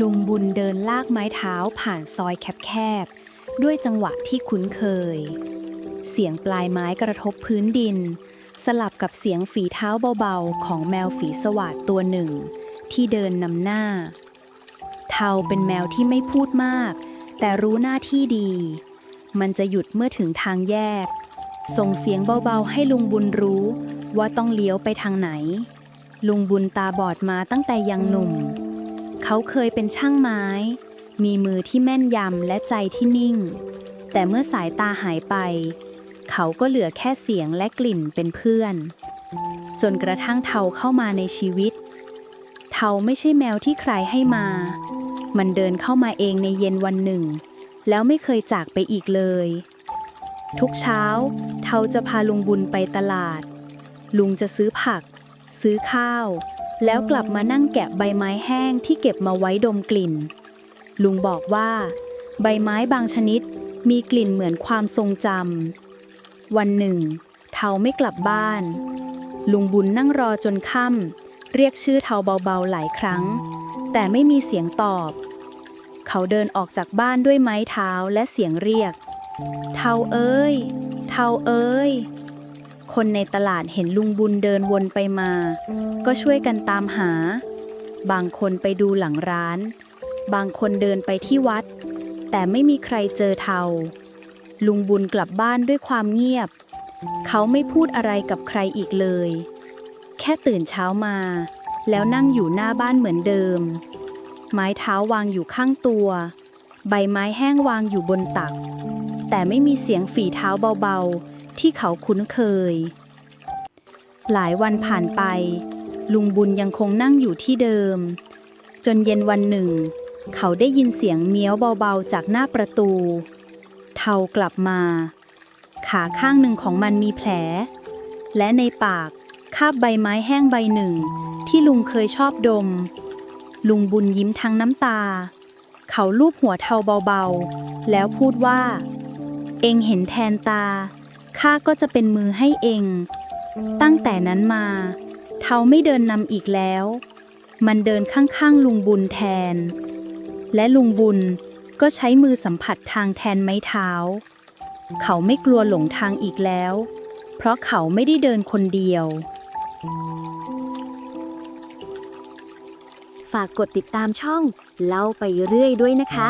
ลุงบุญเดินลากไม้เท้าผ่านซอยแคบๆ ด้วยจังหวะที่คุ้นเคย เสียงปลายไม้กระทบพื้นดิน สลับกับเสียงฝีเท้าเบาๆ ของแมวฝีสวาดตัวหนึ่ง ที่เดินนำหน้า เทาเป็นแมวที่ไม่พูดมาก แต่รู้หน้าที่ดี มันจะหยุดเมื่อถึงทางแยก ส่งเสียงเบาๆให้ลุงบุญรู้ ว่าต้องเลี้ยวไปทางไหน ลุงบุญตาบอดมาตั้งแต่ยังหนุ่ม เขาเคยเป็นช่างไม้ มีมือที่แม่นยำและใจที่นิ่ง แต่เมื่อสายตาหายไป เขาก็เหลือแค่เสียงและกลิ่นเป็นเพื่อน จนกระทั่งเทาเข้ามาในชีวิต เทาไม่ใช่แมวที่ใครให้มา มันเดินเข้ามาเองในเย็นวันหนึ่ง แล้วไม่เคยจากไปอีกเลย ทุกเช้า เทาจะพาลุงบุญไปตลาด ลุงจะซื้อผัก ซื้อข้าว แล้วกลับมานั่งแกะใบไม้แห้งที่เก็บมาไว้ดมกลิ่น ลุงบอกว่า ใบไม้บางชนิดมีกลิ่นเหมือนความทรงจำวันหนึ่ง เทาไม่กลับบ้าน ลุงบุญนั่งรอจนค่ำเรียกชื่อเทาเบาๆหลายครั้ง แต่ไม่มีเสียงตอบ เขาเดินออกจากบ้านด้วยไม้เท้าและเสียงเรียก เทาเอ้ย เทาเอ้ย คนในตลาดเห็นลุงบุญเดินวนไปมา ก็ช่วยกันตามหา บางคนไปดูหลังร้าน บางคนเดินไปที่วัด แต่ไม่มีใครเจอเทา ลุงบุญกลับบ้านด้วยความเงียบ เขาไม่พูดอะไรกับใครอีกเลย แค่ตื่นเช้ามา แล้วนั่งอยู่หน้าบ้านเหมือนเดิม ไม้เท้าวางอยู่ข้างตัว ใบไม้แห้งวางอยู่บนตัก แต่ไม่มีเสียงฝีเท้าเบาๆ ที่เขาคุ้นเคย หลายวันผ่านไป ลุงบุญยังคงนั่งอยู่ที่เดิม จนเย็นวันหนึ่ง เขาได้ยินเสียงเมี้ยวเบาๆ จากหน้าประตู เทากลับมา ขาข้างหนึ่งของมันมีแผล และในปากคาบใบไม้แห้งใบหนึ่ง ที่ลุงเคยชอบดม ลุงบุญยิ้มทั้งน้ำตา เขาลูบหัวเทาเบาๆ แล้วพูดว่า เองเห็นแทนตา ข้าก็จะเป็นมือให้เอง ตั้งแต่นั้นมา เทาไม่เดินนำอีกแล้ว มันเดินข้างๆลุงบุญแทน และลุงบุญก็ใช้มือสัมผัสทางแทนไม้เท้า เขาไม่กลัวหลงทางอีกแล้ว เพราะเขาไม่ได้เดินคนเดียว ฝากกดติดตามช่องเล่าไปเรื่อยด้วยนะคะ